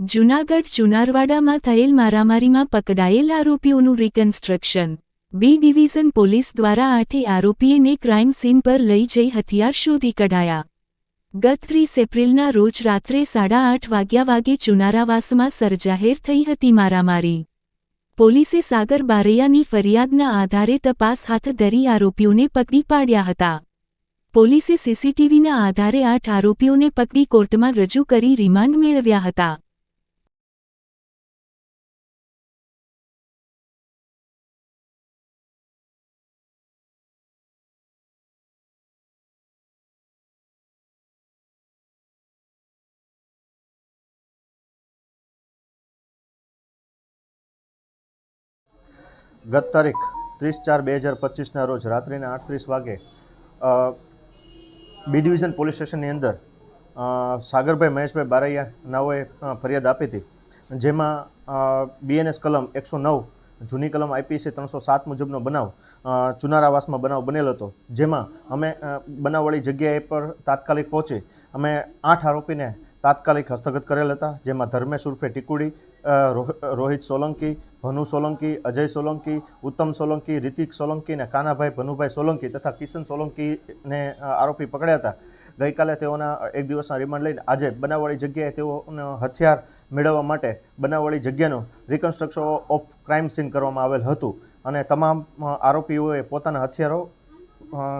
જૂનાગઢ ચુનારવાડામાં થયેલ મારામારીમાં પકડાયેલ આરોપીઓનું રિકન્સ્ટ્રક્શન બી ડિવિઝન પોલીસ દ્વારા આઠે આરોપીએને ક્રાઇમ સીન પર લઈ જઈ હથિયાર શોધી કઢાયા. ગત ત્રીસ એપ્રિલના રોજ રાત્રે સાડા આઠ વાગ્યા વાગે ચુનારાવાસમાં સરજાહેર થઈ હતી મારામારી. પોલીસે સાગર બારૈયાની ફરિયાદના આધારે તપાસ હાથ ધરી આરોપીઓને પકડી પાડ્યા હતા. પોલીસે સીસીટીવીના આધારે આઠ આરોપીઓને પકડી કોર્ટમાં રજૂ કરી રિમાન્ડ મેળવ્યા હતા. ગત તારીખ ત્રીસ ચાર બે હજાર પચીસના રોજ રાત્રિના આઠત્રીસ વાગે બી ડિવિઝન પોલીસ સ્ટેશનની અંદર સાગરભાઈ મહેશભાઈ બારૈયા નાઓએ ફરિયાદ આપી હતી. જેમાં બીએનએસ કલમ એકસો નવ, જૂની કલમ આઈપીસી ત્રણસો સાત મુજબનો બનાવ ચુનારાવાસમાં બનાવ બનેલો હતો. જેમાં અમે બનાવવાળી જગ્યાએ પર તાત્કાલિક પહોંચી અમે આઠ આરોપીને તાત્કાલિક હસ્તગત કરેલ હતા, જેમાં ધર્મેશ ઉર્ફે ટીકુડી રોહિત સોલંકી, ભનુ સોલંકી, અજય સોલંકી, ઉત્તમ સોલંકી, રિતિક સોલંકી અને કાનાભાઈ ભનુભાઈ સોલંકી તથા કિશન સોલંકીને આરોપી પકડ્યા હતા. ગઈકાલે તેઓના એક દિવસના રિમાન્ડ લઈને આજે બનાવવાળી જગ્યાએ તેઓનો હથિયાર મેળવવા માટે બનાવવાળી જગ્યાનું રિકન્સ્ટ્રક્શન ઓફ ક્રાઇમ સીન કરવામાં આવેલ હતું. અને તમામ આરોપીઓએ પોતાના હથિયારો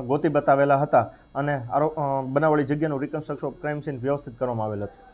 ગોતી બતાવેલા હતા અને આરો બનાવવાળી જગ્યાનું રિકન્સ્ટ્રક્શન ઓફ ક્રાઇમ સીન વ્યવસ્થિત કરવામાં આવેલ હતું.